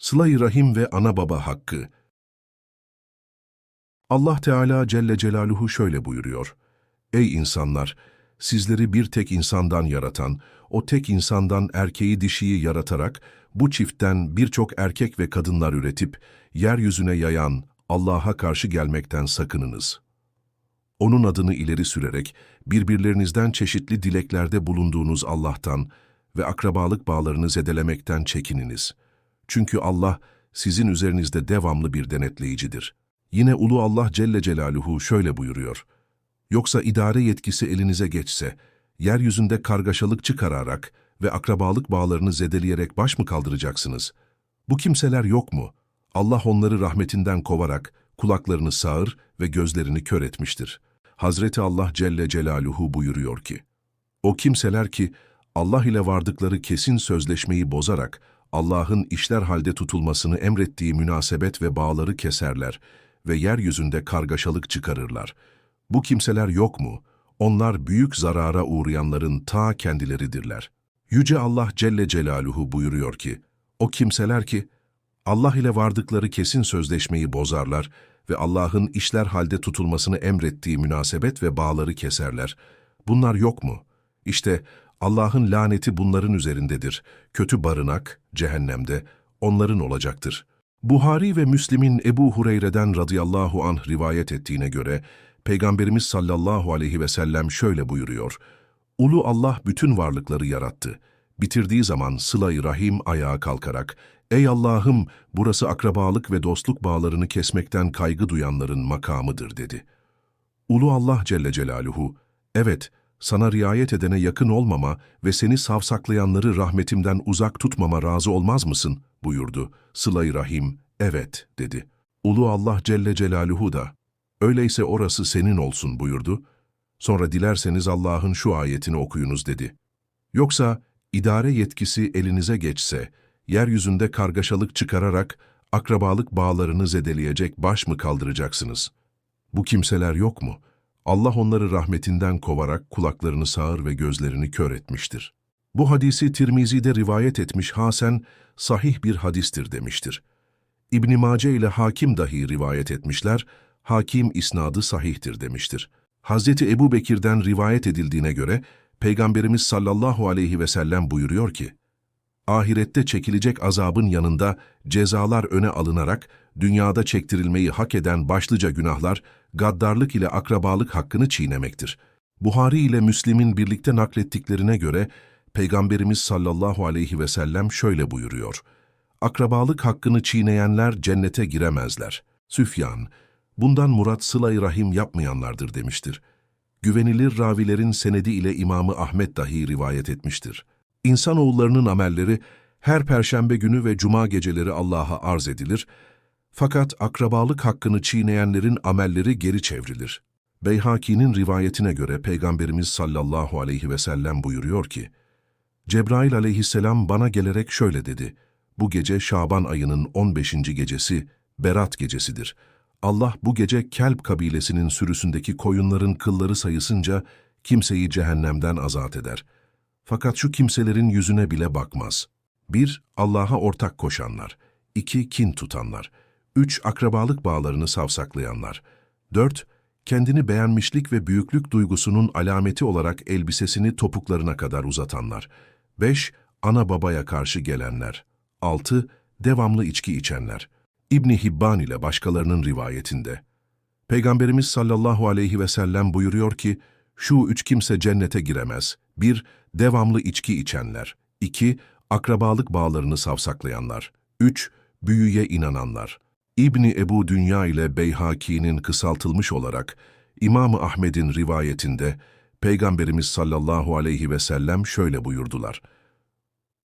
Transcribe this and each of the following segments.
Sıla-i Rahim ve ana baba hakkı. Allah Teala Celle Celaluhu şöyle buyuruyor. Ey insanlar! Sizleri bir tek insandan yaratan, o tek insandan erkeği dişiyi yaratarak, bu çiftten birçok erkek ve kadınlar üretip, yeryüzüne yayan Allah'a karşı gelmekten sakınınız. Onun adını ileri sürerek, birbirlerinizden çeşitli dileklerde bulunduğunuz Allah'tan ve akrabalık bağlarını zedelemekten çekininiz. Çünkü Allah, sizin üzerinizde devamlı bir denetleyicidir. Yine Ulu Allah Celle Celaluhu şöyle buyuruyor. Yoksa idare yetkisi elinize geçse, yeryüzünde kargaşalık çıkararak ve akrabalık bağlarını zedeleyerek baş mı kaldıracaksınız? Bu kimseler yok mu? Allah onları rahmetinden kovarak kulaklarını sağır ve gözlerini kör etmiştir. Hazreti Allah Celle Celaluhu buyuruyor ki, O kimseler ki Allah ile vardıkları kesin sözleşmeyi bozarak Allah'ın işler halde tutulmasını emrettiği münasebet ve bağları keserler ve yeryüzünde kargaşalık çıkarırlar. Bu kimseler yok mu? Onlar büyük zarara uğrayanların ta kendileridirler. Yüce Allah Celle Celaluhu buyuruyor ki, o kimseler ki, Allah ile vardıkları kesin sözleşmeyi bozarlar ve Allah'ın işler halde tutulmasını emrettiği münasebet ve bağları keserler. Bunlar yok mu? İşte Allah'ın laneti bunların üzerindedir. Kötü barınak, cehennemde, onların olacaktır. Buhari ve Müslim'in Ebu Hureyre'den radıyallahu anh rivayet ettiğine göre, Peygamberimiz sallallahu aleyhi ve sellem şöyle buyuruyor. Ulu Allah bütün varlıkları yarattı. Bitirdiği zaman sıla-i rahim ayağa kalkarak, Ey Allah'ım burası akrabalık ve dostluk bağlarını kesmekten kaygı duyanların makamıdır dedi. Ulu Allah Celle Celaluhu, evet sana riayet edene yakın olmama ve seni savsaklayanları rahmetimden uzak tutmama razı olmaz mısın? buyurdu. Sıla-i Rahim, evet dedi. Ulu Allah Celle Celaluhu da, öyleyse orası senin olsun buyurdu. Sonra dilerseniz Allah'ın şu ayetini okuyunuz dedi. Yoksa idare yetkisi elinize geçse, yeryüzünde kargaşalık çıkararak akrabalık bağlarını zedeleyecek baş mı kaldıracaksınız? Bu kimseler yok mu? Allah onları rahmetinden kovarak kulaklarını sağır ve gözlerini kör etmiştir. Bu hadisi Tirmizi'de rivayet etmiş Hasen, sahih bir hadistir demiştir. İbn Mace ile Hakim dahi rivayet etmişler, Hakim isnadı sahihtir demiştir. Hazreti Ebu Bekir'den rivayet edildiğine göre, Peygamberimiz sallallahu aleyhi ve sellem buyuruyor ki, ahirette çekilecek azabın yanında cezalar öne alınarak dünyada çektirilmeyi hak eden başlıca günahlar, gaddarlık ile akrabalık hakkını çiğnemektir. Buhari ile Müslim'in birlikte naklettiklerine göre, Peygamberimiz sallallahu aleyhi ve sellem şöyle buyuruyor. Akrabalık hakkını çiğneyenler cennete giremezler. Süfyan, bundan murat sıla rahim yapmayanlardır demiştir. Güvenilir ravilerin senedi ile İmamı Ahmet dahi rivayet etmiştir. İnsanoğullarının amelleri her perşembe günü ve cuma geceleri Allah'a arz edilir, fakat akrabalık hakkını çiğneyenlerin amelleri geri çevrilir. Beyhaki'nin rivayetine göre Peygamberimiz sallallahu aleyhi ve sellem buyuruyor ki, Cebrail aleyhisselam bana gelerek şöyle dedi, bu gece Şaban ayının 15. gecesi, Berat gecesidir. Allah bu gece Kelp kabilesinin sürüsündeki koyunların kılları sayısınca kimseyi cehennemden azat eder. Fakat şu kimselerin yüzüne bile bakmaz. 1- Allah'a ortak koşanlar. 2- Kin tutanlar. 3. Akrabalık bağlarını savsaklayanlar. 4. Kendini beğenmişlik ve büyüklük duygusunun alameti olarak elbisesini topuklarına kadar uzatanlar. 5. Ana babaya karşı gelenler. 6. Devamlı içki içenler. İbni Hibban ile başkalarının rivayetinde. Peygamberimiz sallallahu aleyhi ve sellem buyuruyor ki, şu üç kimse cennete giremez. 1. Devamlı içki içenler. 2. Akrabalık bağlarını savsaklayanlar. 3. Büyüye inananlar. İbni Ebu Dünya ile Beyhaki'nin kısaltılmış olarak İmam-ı Ahmet'in rivayetinde Peygamberimiz sallallahu aleyhi ve sellem şöyle buyurdular.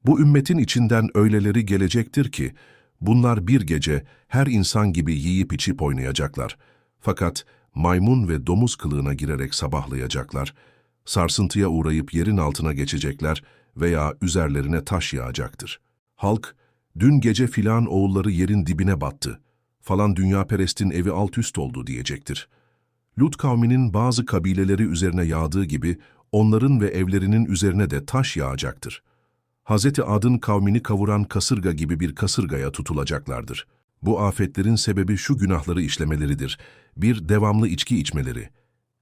Bu ümmetin içinden öyleleri gelecektir ki, bunlar bir gece her insan gibi yiyip içip oynayacaklar. Fakat maymun ve domuz kılığına girerek sabahlayacaklar, sarsıntıya uğrayıp yerin altına geçecekler veya üzerlerine taş yağacaktır. Halk, dün gece filan oğulları yerin dibine battı, falan dünyaperestin evi alt üst oldu diyecektir. Lut kavminin bazı kabileleri üzerine yağdığı gibi onların ve evlerinin üzerine de taş yağacaktır. Hazreti Ad'ın kavmini kavuran kasırga gibi bir kasırgaya tutulacaklardır. Bu afetlerin sebebi şu günahları işlemeleridir. 1- Devamlı içki içmeleri.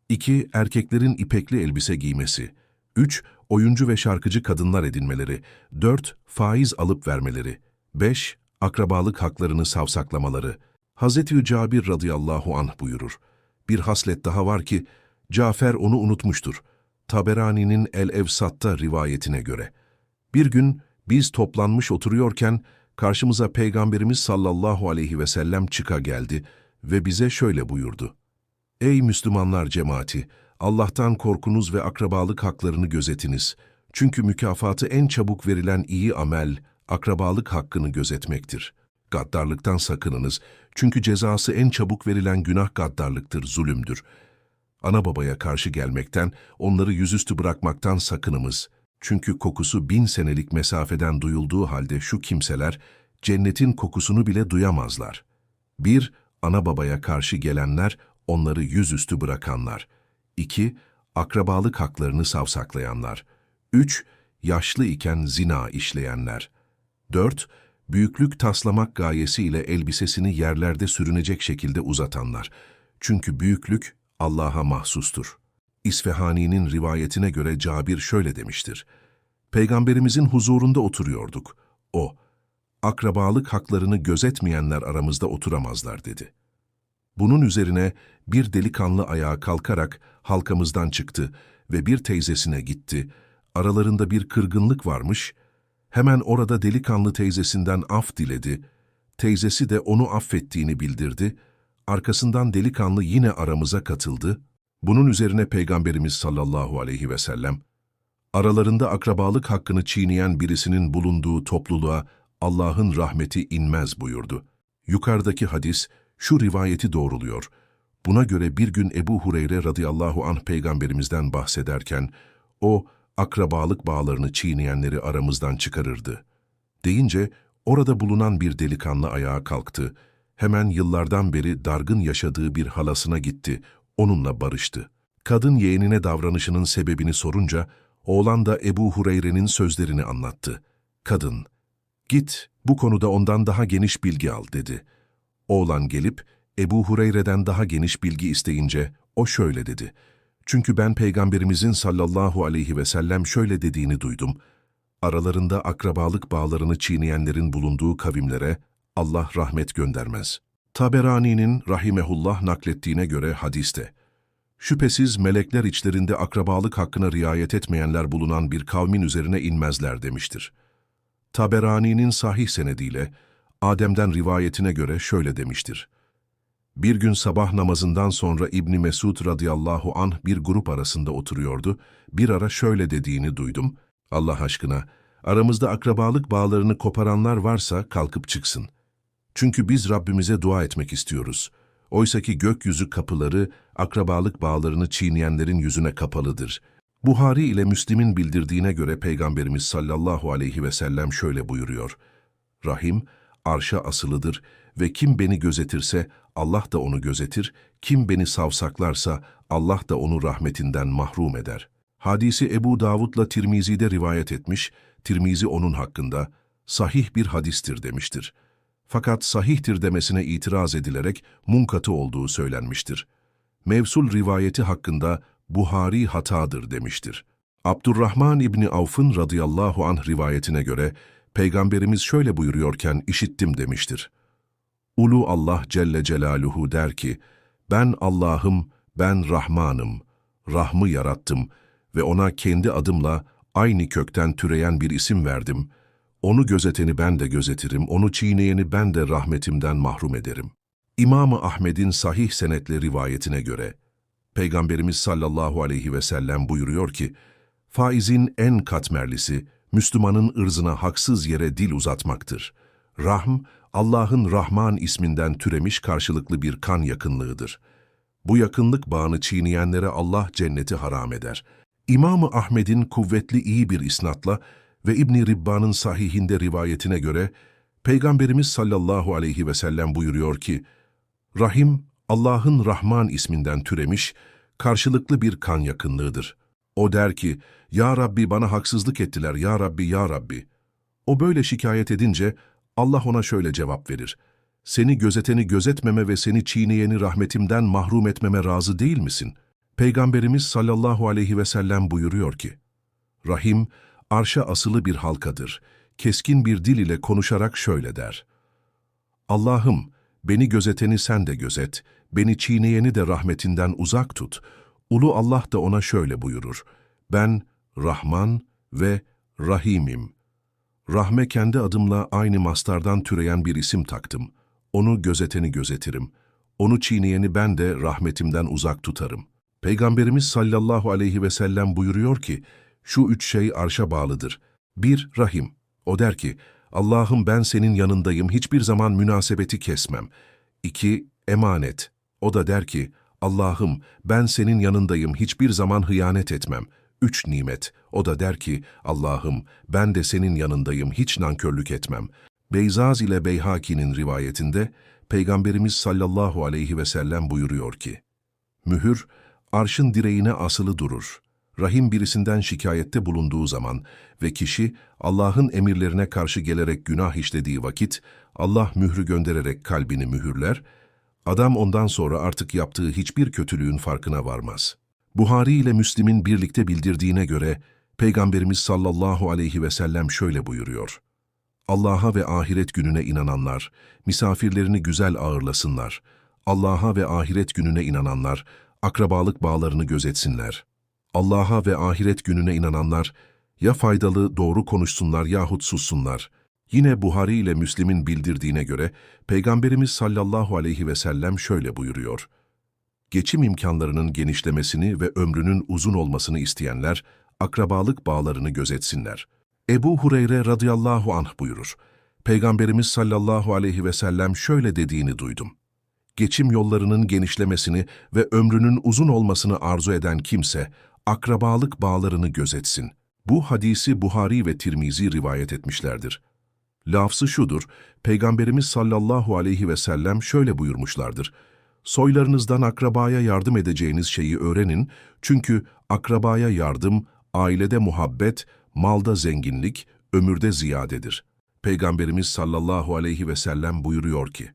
2- Erkeklerin ipekli elbise giymesi. 3- Oyuncu ve şarkıcı kadınlar edinmeleri. 4- Faiz alıp vermeleri. 5- Akrabalık haklarını savsaklamaları. Hazreti Cabir radıyallahu anh buyurur. Bir haslet daha var ki, Cafer onu unutmuştur. Taberani'nin El-Evsat'ta rivayetine göre. Bir gün biz toplanmış oturuyorken karşımıza Peygamberimiz sallallahu aleyhi ve sellem çıka geldi ve bize şöyle buyurdu. Ey Müslümanlar cemaati! Allah'tan korkunuz ve akrabalık haklarını gözetiniz. Çünkü mükafatı en çabuk verilen iyi amel, akrabalık hakkını gözetmektir. Gaddarlıktan sakınınız. Çünkü cezası en çabuk verilen günah gaddarlıktır, zulümdür. Ana babaya karşı gelmekten, onları yüzüstü bırakmaktan sakınımız. Çünkü kokusu bin senelik mesafeden duyulduğu halde şu kimseler, cennetin kokusunu bile duyamazlar. 1- Ana babaya karşı gelenler, onları yüzüstü bırakanlar. 2- Akrabalık haklarını savsaklayanlar. 3- Yaşlı iken zina işleyenler. 4- Büyüklük taslamak gayesiyle elbisesini yerlerde sürünecek şekilde uzatanlar. Çünkü büyüklük Allah'a mahsustur. İsfehani'nin rivayetine göre Cabir şöyle demiştir. Peygamberimizin huzurunda oturuyorduk. O, akrabalık haklarını gözetmeyenler aramızda oturamazlar dedi. Bunun üzerine bir delikanlı ayağa kalkarak halkamızdan çıktı ve bir teyzesine gitti. Aralarında bir kırgınlık varmış. Hemen orada delikanlı teyzesinden af diledi. Teyzesi de onu affettiğini bildirdi. Arkasından delikanlı yine aramıza katıldı. Bunun üzerine Peygamberimiz sallallahu aleyhi ve sellem, aralarında akrabalık hakkını çiğneyen birisinin bulunduğu topluluğa Allah'ın rahmeti inmez buyurdu. Yukarıdaki hadis şu rivayeti doğruluyor. Buna göre bir gün Ebu Hureyre radıyallahu anh peygamberimizden bahsederken, o akrabalık bağlarını çiğneyenleri aramızdan çıkarırdı. Deyince orada bulunan bir delikanlı ayağa kalktı. Hemen yıllardan beri dargın yaşadığı bir halasına gitti, onunla barıştı. Kadın yeğenine davranışının sebebini sorunca, oğlan da Ebu Hureyre'nin sözlerini anlattı. Kadın, git bu konuda ondan daha geniş bilgi al dedi. Oğlan gelip Ebu Hureyre'den daha geniş bilgi isteyince o şöyle dedi. Çünkü ben Peygamberimizin sallallahu aleyhi ve sellem şöyle dediğini duydum. Aralarında akrabalık bağlarını çiğneyenlerin bulunduğu kavimlere Allah rahmet göndermez. Taberani'nin rahimehullah naklettiğine göre hadiste, Şüphesiz melekler içlerinde akrabalık hakkına riayet etmeyenler bulunan bir kavmin üzerine inmezler demiştir. Taberani'nin sahih senediyle Adem'den rivayetine göre şöyle demiştir. Bir gün sabah namazından sonra İbni Mesud radıyallahu anh bir grup arasında oturuyordu. Bir ara şöyle dediğini duydum. Allah aşkına, aramızda akrabalık bağlarını koparanlar varsa kalkıp çıksın. Çünkü biz Rabbimize dua etmek istiyoruz. Oysaki gökyüzü kapıları, akrabalık bağlarını çiğneyenlerin yüzüne kapalıdır. Buhari ile Müslim'in bildirdiğine göre Peygamberimiz sallallahu aleyhi ve sellem şöyle buyuruyor. Rahim, arşa asılıdır ve kim beni gözetirse Allah da onu gözetir, kim beni savsaklarsa Allah da onu rahmetinden mahrum eder. Hadisi Ebu Davud'la Tirmizi'de rivayet etmiş, Tirmizi onun hakkında sahih bir hadistir demiştir. Fakat sahihtir demesine itiraz edilerek munkatı olduğu söylenmiştir. Mevsul rivayeti hakkında Buhari hatadır demiştir. Abdurrahman İbni Avf'ın radıyallahu anh rivayetine göre Peygamberimiz şöyle buyuruyorken işittim demiştir. Ulu Allah Celle Celaluhu der ki, ben Allah'ım, ben Rahmanım, Rahm'ı yarattım ve ona kendi adımla aynı kökten türeyen bir isim verdim. Onu gözeteni ben de gözetirim, onu çiğneyeni ben de rahmetimden mahrum ederim. İmam-ı Ahmed'in sahih senetle rivayetine göre, Peygamberimiz sallallahu aleyhi ve sellem buyuruyor ki, faizin en katmerlisi, Müslümanın ırzına haksız yere dil uzatmaktır. Rahm, Allah'ın Rahman isminden türemiş karşılıklı bir kan yakınlığıdır. Bu yakınlık bağını çiğneyenlere Allah cenneti haram eder. İmam-ı Ahmed'in kuvvetli iyi bir isnatla ve İbn Ribba'nın sahihinde rivayetine göre Peygamberimiz sallallahu aleyhi ve sellem buyuruyor ki, Rahim, Allah'ın Rahman isminden türemiş, karşılıklı bir kan yakınlığıdır. O der ki, Ya Rabbi bana haksızlık ettiler, Ya Rabbi, Ya Rabbi. O böyle şikayet edince Allah ona şöyle cevap verir. Seni gözeteni gözetmeme ve seni çiğneyeni rahmetimden mahrum etmeme razı değil misin? Peygamberimiz sallallahu aleyhi ve sellem buyuruyor ki, Rahim, arşa asılı bir halkadır. Keskin bir dil ile konuşarak şöyle der. Allah'ım, beni gözeteni sen de gözet, beni çiğneyeni de rahmetinden uzak tut. Ulu Allah da ona şöyle buyurur. Ben Rahman ve Rahim'im. Rahme kendi adımla aynı mastardan türeyen bir isim taktım. Onu gözeteni gözetirim. Onu çiğneyeni ben de rahmetimden uzak tutarım. Peygamberimiz sallallahu aleyhi ve sellem buyuruyor ki, şu üç şey arşa bağlıdır. Bir, Rahim. O der ki, Allah'ım ben senin yanındayım, hiçbir zaman münasebeti kesmem. İki, Emanet. O da der ki, Allah'ım ben senin yanındayım, hiçbir zaman hıyanet etmem. Üç, Nimet. O da der ki, Allah'ım ben de senin yanındayım, hiç nankörlük etmem. Beyzaz ile Beyhaki'nin rivayetinde, Peygamberimiz sallallahu aleyhi ve sellem buyuruyor ki, Mühür, arşın direğine asılı durur. Rahim birisinden şikayette bulunduğu zaman ve kişi Allah'ın emirlerine karşı gelerek günah işlediği vakit Allah mührü göndererek kalbini mühürler, adam ondan sonra artık yaptığı hiçbir kötülüğün farkına varmaz. Buhari ile Müslim'in birlikte bildirdiğine göre Peygamberimiz sallallahu aleyhi ve sellem şöyle buyuruyor. Allah'a ve ahiret gününe inananlar, misafirlerini güzel ağırlasınlar. Allah'a ve ahiret gününe inananlar, akrabalık bağlarını gözetsinler. Allah'a ve ahiret gününe inananlar, ya faydalı, doğru konuşsunlar yahut sussunlar. Yine Buhari ile Müslim'in bildirdiğine göre, Peygamberimiz sallallahu aleyhi ve sellem şöyle buyuruyor. Geçim imkanlarının genişlemesini ve ömrünün uzun olmasını isteyenler, akrabalık bağlarını gözetsinler. Ebu Hureyre radıyallahu anh buyurur. Peygamberimiz sallallahu aleyhi ve sellem şöyle dediğini duydum. Geçim yollarının genişlemesini ve ömrünün uzun olmasını arzu eden kimse, akrabalık bağlarını gözetsin. Bu hadisi Buhari ve Tirmizi rivayet etmişlerdir. Lafzı şudur, Peygamberimiz sallallahu aleyhi ve sellem şöyle buyurmuşlardır. Soylarınızdan akrabaya yardım edeceğiniz şeyi öğrenin, çünkü akrabaya yardım, ailede muhabbet, malda zenginlik, ömürde ziyadedir. Peygamberimiz sallallahu aleyhi ve sellem buyuruyor ki,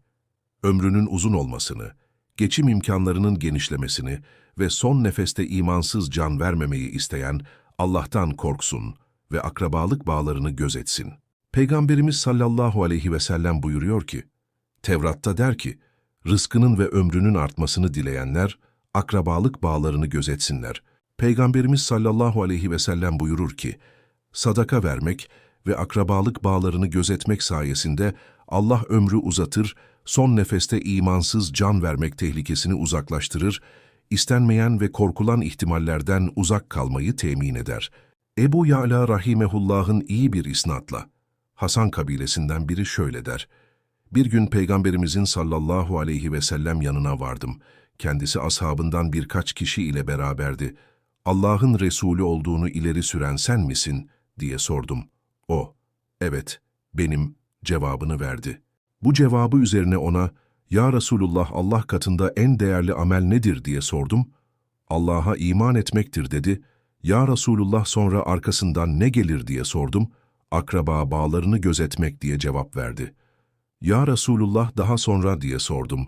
ömrünün uzun olmasını, geçim imkanlarının genişlemesini ve son nefeste imansız can vermemeyi isteyen Allah'tan korksun ve akrabalık bağlarını gözetsin. Peygamberimiz sallallahu aleyhi ve sellem buyuruyor ki, Tevrat'ta der ki, rızkının ve ömrünün artmasını dileyenler, akrabalık bağlarını gözetsinler. Peygamberimiz sallallahu aleyhi ve sellem buyurur ki, sadaka vermek ve akrabalık bağlarını gözetmek sayesinde Allah ömrü uzatır, son nefeste imansız can vermek tehlikesini uzaklaştırır, istenmeyen ve korkulan ihtimallerden uzak kalmayı temin eder. Ebu Ya'la Rahimehullah'ın iyi bir isnatla, Hasan kabilesinden biri şöyle der, Bir gün Peygamberimizin sallallahu aleyhi ve sellem yanına vardım. Kendisi ashabından birkaç kişi ile beraberdi. Allah'ın Resulü olduğunu ileri süren sen misin? diye sordum. O, evet, benim cevabını verdi. Bu cevabı üzerine ona, Ya Resulullah Allah katında en değerli amel nedir diye sordum. Allah'a iman etmektir dedi. Ya Resulullah sonra arkasından ne gelir diye sordum. Akraba bağlarını gözetmek diye cevap verdi. Ya Resulullah daha sonra diye sordum.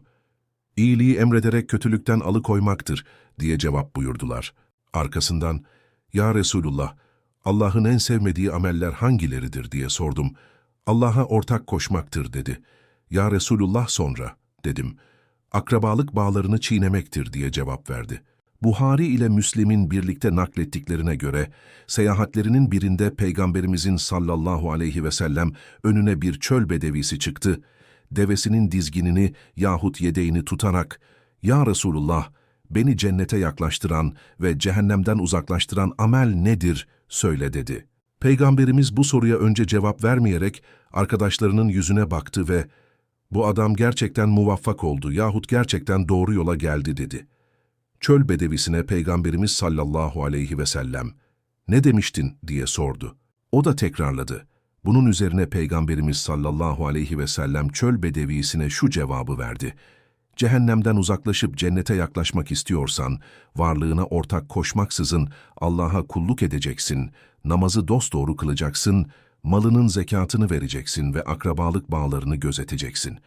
İyiliği emrederek kötülükten alıkoymaktır diye cevap buyurdular. Arkasından, Ya Resulullah, Allah'ın en sevmediği ameller hangileridir diye sordum. Allah'a ortak koşmaktır dedi. Ya Resulullah sonra, dedim. Akrabalık bağlarını çiğnemektir diye cevap verdi. Buhari ile Müslim'in birlikte naklettiklerine göre, seyahatlerinin birinde Peygamberimizin sallallahu aleyhi ve sellem önüne bir çöl bedevisi çıktı. Devesinin dizginini yahut yedeğini tutarak, ''Ya Resulullah, beni cennete yaklaştıran ve cehennemden uzaklaştıran amel nedir?'' söyle dedi. Peygamberimiz bu soruya önce cevap vermeyerek arkadaşlarının yüzüne baktı ve ''Bu adam gerçekten muvaffak oldu yahut gerçekten doğru yola geldi.'' dedi. Çöl bedevisine Peygamberimiz sallallahu aleyhi ve sellem ''Ne demiştin?'' diye sordu. O da tekrarladı. Bunun üzerine Peygamberimiz sallallahu aleyhi ve sellem çöl bedevisine şu cevabı verdi. Cehennemden uzaklaşıp cennete yaklaşmak istiyorsan, varlığına ortak koşmaksızın Allah'a kulluk edeceksin, namazı dosdoğru kılacaksın, malının zekatını vereceksin ve akrabalık bağlarını gözeteceksin.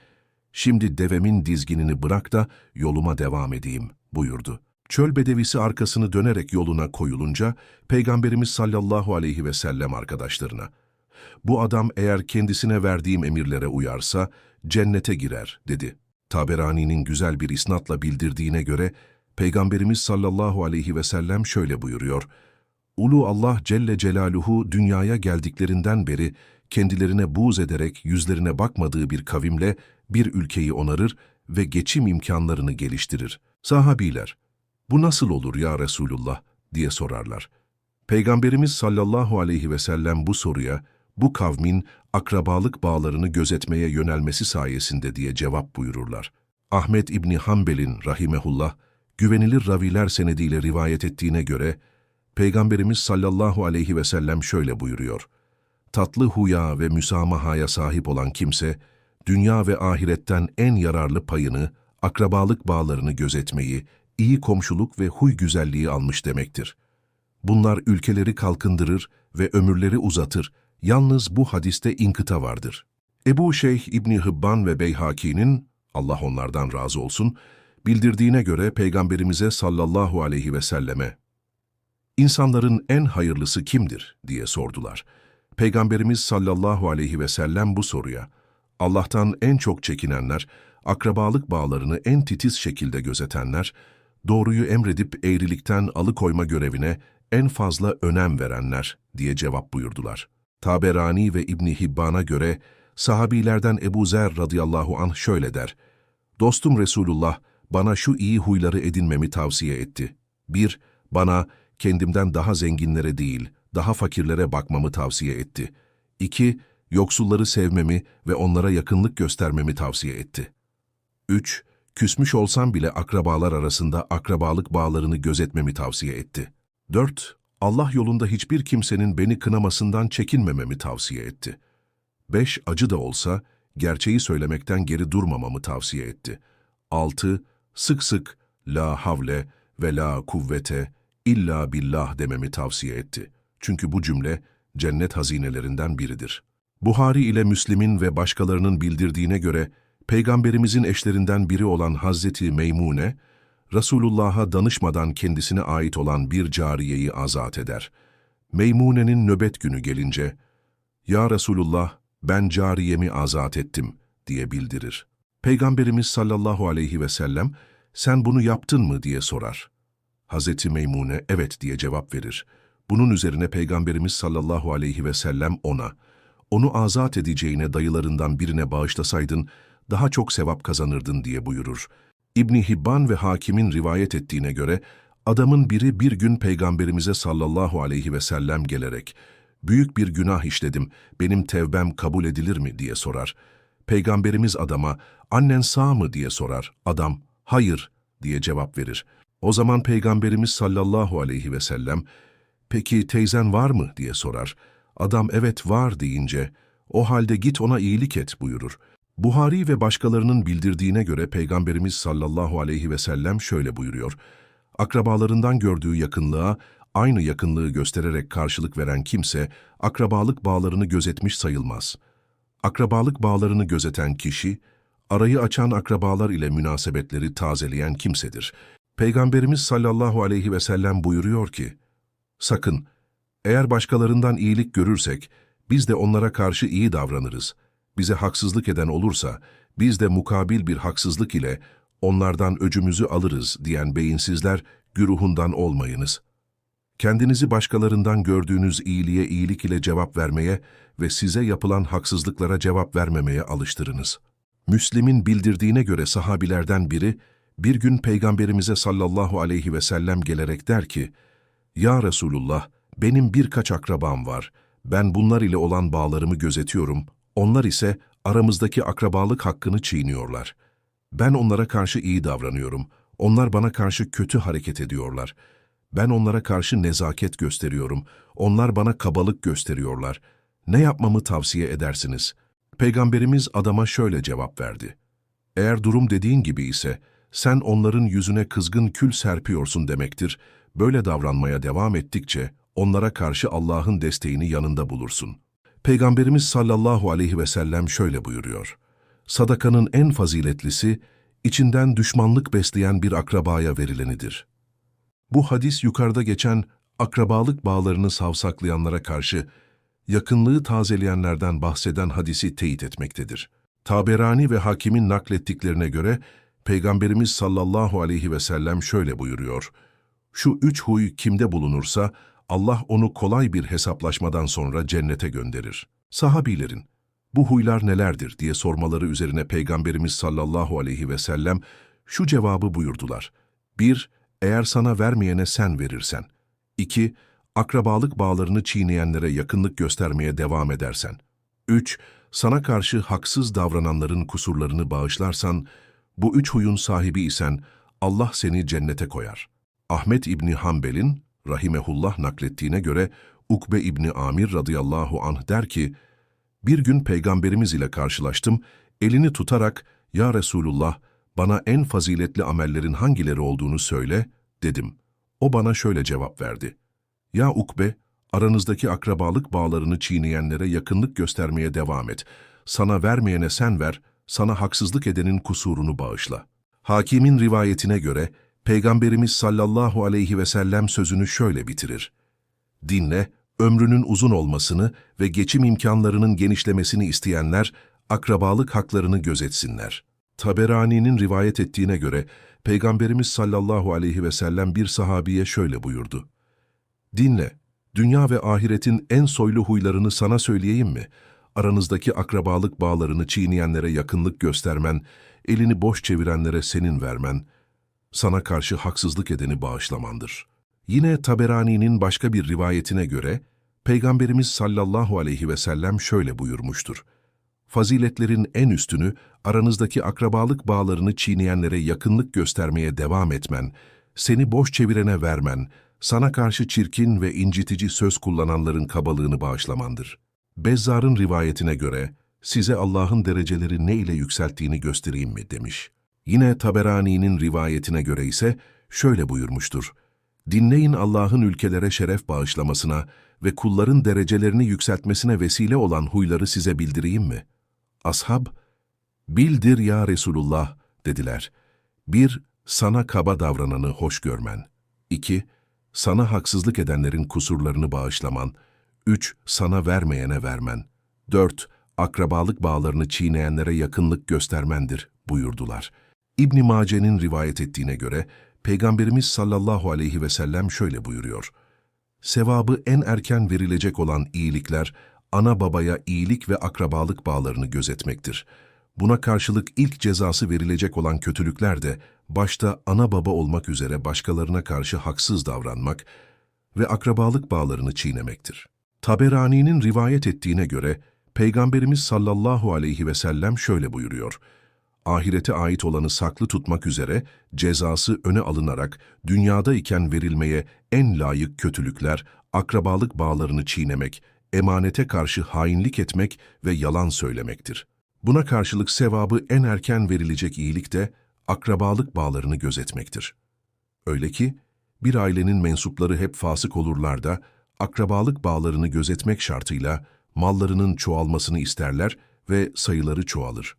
Şimdi devemin dizginini bırak da yoluma devam edeyim, buyurdu. Çöl bedevisi arkasını dönerek yoluna koyulunca, Peygamberimiz sallallahu aleyhi ve sellem arkadaşlarına, bu adam eğer kendisine verdiğim emirlere uyarsa, cennete girer, dedi. Taberani'nin güzel bir isnatla bildirdiğine göre, Peygamberimiz sallallahu aleyhi ve sellem şöyle buyuruyor, Ulu Allah Celle Celaluhu dünyaya geldiklerinden beri kendilerine buğz ederek yüzlerine bakmadığı bir kavimle bir ülkeyi onarır ve geçim imkanlarını geliştirir. Sahabiler, bu nasıl olur ya Resulullah diye sorarlar. Peygamberimiz sallallahu aleyhi ve sellem bu soruya, bu kavmin akrabalık bağlarını gözetmeye yönelmesi sayesinde diye cevap buyururlar. Ahmet İbni Hanbel'in rahimehullah, güvenilir raviler senediyle rivayet ettiğine göre, Peygamberimiz sallallahu aleyhi ve sellem şöyle buyuruyor. Tatlı huya ve müsamahaya sahip olan kimse, dünya ve ahiretten en yararlı payını, akrabalık bağlarını gözetmeyi, iyi komşuluk ve huy güzelliği almış demektir. Bunlar ülkeleri kalkındırır ve ömürleri uzatır. Yalnız bu hadiste inkıta vardır. Ebu Şeyh İbni Hıbban ve Beyhaki'nin, Allah onlardan razı olsun, bildirdiğine göre Peygamberimize sallallahu aleyhi ve selleme, İnsanların en hayırlısı kimdir diye sordular. Peygamberimiz sallallahu aleyhi ve sellem bu soruya, Allah'tan en çok çekinenler, akrabalık bağlarını en titiz şekilde gözetenler, doğruyu emredip eğrilikten alıkoyma görevine en fazla önem verenler diye cevap buyurdular. Taberani ve İbni Hibban'a göre sahabilerden Ebu Zer radıyallahu anh şöyle der, Dostum Resulullah bana şu iyi huyları edinmemi tavsiye etti. 1. Bana kendimden daha zenginlere değil, daha fakirlere bakmamı tavsiye etti. 2. Yoksulları sevmemi ve onlara yakınlık göstermemi tavsiye etti. 3. Küsmüş olsam bile akrabalar arasında akrabalık bağlarını gözetmemi tavsiye etti. 4. Allah yolunda hiçbir kimsenin beni kınamasından çekinmememi tavsiye etti. 5. Acı da olsa gerçeği söylemekten geri durmamamı tavsiye etti. 6. Sık sık la havle ve la kuvvete illa billah dememi tavsiye etti. Çünkü bu cümle cennet hazinelerinden biridir. Buhari ile Müslim'in ve başkalarının bildirdiğine göre Peygamberimizin eşlerinden biri olan Hazreti Meymune, Resulullah'a danışmadan kendisine ait olan bir cariyeyi azat eder. Meymune'nin nöbet günü gelince, ''Ya Resulullah, ben cariyemi azat ettim.'' diye bildirir. Peygamberimiz sallallahu aleyhi ve sellem, ''Sen bunu yaptın mı?'' diye sorar. Hazreti Meymune evet diye cevap verir. Bunun üzerine Peygamberimiz sallallahu aleyhi ve sellem ona, onu azat edeceğine dayılarından birine bağışlasaydın, daha çok sevap kazanırdın diye buyurur. İbni Hibban ve Hakim'in rivayet ettiğine göre, adamın biri bir gün Peygamberimize sallallahu aleyhi ve sellem gelerek, büyük bir günah işledim, benim tevbem kabul edilir mi diye sorar. Peygamberimiz adama, annen sağ mı diye sorar. Adam, hayır diye cevap verir. O zaman Peygamberimiz sallallahu aleyhi ve sellem, peki teyzen var mı diye sorar. Adam evet var deyince, o halde git ona iyilik et buyurur. Buhari ve başkalarının bildirdiğine göre Peygamberimiz sallallahu aleyhi ve sellem şöyle buyuruyor. Akrabalarından gördüğü yakınlığa aynı yakınlığı göstererek karşılık veren kimse, akrabalık bağlarını gözetmiş sayılmaz. Akrabalık bağlarını gözeten kişi, arayı açan akrabalar ile münasebetleri tazeleyen kimsedir. Peygamberimiz sallallahu aleyhi ve sellem buyuruyor ki, Sakın, eğer başkalarından iyilik görürsek, biz de onlara karşı iyi davranırız. Bize haksızlık eden olursa, biz de mukabil bir haksızlık ile onlardan öcümüzü alırız diyen beyinsizler, güruhundan olmayınız. Kendinizi başkalarından gördüğünüz iyiliğe iyilik ile cevap vermeye ve size yapılan haksızlıklara cevap vermemeye alıştırınız. Müslim'in bildirdiğine göre sahabilerden biri, bir gün Peygamberimize sallallahu aleyhi ve sellem gelerek der ki, Ya Resulullah, benim birkaç akrabam var. Ben bunlar ile olan bağlarımı gözetiyorum. Onlar ise aramızdaki akrabalık hakkını çiğniyorlar. Ben onlara karşı iyi davranıyorum. Onlar bana karşı kötü hareket ediyorlar. Ben onlara karşı nezaket gösteriyorum. Onlar bana kabalık gösteriyorlar. Ne yapmamı tavsiye edersiniz? Peygamberimiz adama şöyle cevap verdi. Eğer durum dediğin gibi ise, sen onların yüzüne kızgın kül serpiyorsun demektir. Böyle davranmaya devam ettikçe onlara karşı Allah'ın desteğini yanında bulursun. Peygamberimiz sallallahu aleyhi ve sellem şöyle buyuruyor. Sadakanın en faziletlisi, içinden düşmanlık besleyen bir akrabaya verilenidir. Bu hadis yukarıda geçen akrabalık bağlarını savsaklayanlara karşı yakınlığı tazeleyenlerden bahseden hadisi teyit etmektedir. Taberani ve Hakim'in naklettiklerine göre Peygamberimiz sallallahu aleyhi ve sellem şöyle buyuruyor. Şu üç huy kimde bulunursa Allah onu kolay bir hesaplaşmadan sonra cennete gönderir. Sahabilerin, bu huylar nelerdir diye sormaları üzerine Peygamberimiz sallallahu aleyhi ve sellem şu cevabı buyurdular. 1- Eğer sana vermeyene sen verirsen. 2- Akrabalık bağlarını çiğneyenlere yakınlık göstermeye devam edersen. 3- Sana karşı haksız davrananların kusurlarını bağışlarsan, bu üç huyun sahibi isen Allah seni cennete koyar. Ahmet İbni Hanbel'in, rahimehullah naklettiğine göre, Ukbe İbni Amir radıyallahu anh der ki, bir gün Peygamberimiz ile karşılaştım, elini tutarak, ''Ya Resulullah, bana en faziletli amellerin hangileri olduğunu söyle.'' dedim. O bana şöyle cevap verdi. ''Ya Ukbe, aranızdaki akrabalık bağlarını çiğneyenlere yakınlık göstermeye devam et. Sana vermeyene sen ver, sana haksızlık edenin kusurunu bağışla.'' Hakimin rivayetine göre, Peygamberimiz sallallahu aleyhi ve sellem sözünü şöyle bitirir. Dinle, ömrünün uzun olmasını ve geçim imkanlarının genişlemesini isteyenler, akrabalık haklarını gözetsinler. Taberani'nin rivayet ettiğine göre, Peygamberimiz sallallahu aleyhi ve sellem bir sahabiye şöyle buyurdu. Dinle, dünya ve ahiretin en soylu huylarını sana söyleyeyim mi? Aranızdaki akrabalık bağlarını çiğneyenlere yakınlık göstermen, elini boş çevirenlere senin vermen, sana karşı haksızlık edeni bağışlamandır. Yine Taberani'nin başka bir rivayetine göre, Peygamberimiz sallallahu aleyhi ve sellem şöyle buyurmuştur. Faziletlerin en üstünü, aranızdaki akrabalık bağlarını çiğneyenlere yakınlık göstermeye devam etmen, seni boş çevirene vermen, sana karşı çirkin ve incitici söz kullananların kabalığını bağışlamandır. Bezzar'ın rivayetine göre, size Allah'ın dereceleri ne ile yükselttiğini göstereyim mi demiş. Yine Taberani'nin rivayetine göre ise şöyle buyurmuştur. Dinleyin Allah'ın ülkelere şeref bağışlamasına ve kulların derecelerini yükseltmesine vesile olan huyları size bildireyim mi? Ashab, bildir ya Resulullah dediler. Bir, sana kaba davrananı hoş görmen. İki, sana haksızlık edenlerin kusurlarını bağışlaman. Üç, sana vermeyene vermen. Dört, akrabalık bağlarını çiğneyenlere yakınlık göstermendir buyurdular. İbn Mace'nin rivayet ettiğine göre Peygamberimiz sallallahu aleyhi ve sellem şöyle buyuruyor. Sevabı en erken verilecek olan iyilikler, ana babaya iyilik ve akrabalık bağlarını gözetmektir. Buna karşılık ilk cezası verilecek olan kötülükler de, başta ana baba olmak üzere başkalarına karşı haksız davranmak ve akrabalık bağlarını çiğnemektir. Taberani'nin rivayet ettiğine göre, Peygamberimiz sallallahu aleyhi ve sellem şöyle buyuruyor ahirete ait olanı saklı tutmak üzere cezası öne alınarak dünyada iken verilmeye en layık kötülükler, akrabalık bağlarını çiğnemek, emanete karşı hainlik etmek ve yalan söylemektir. Buna karşılık sevabı en erken verilecek iyilik de akrabalık bağlarını gözetmektir. Öyle ki bir ailenin mensupları hep fasık olurlar da akrabalık bağlarını gözetmek şartıyla mallarının çoğalmasını isterler ve sayıları çoğalır.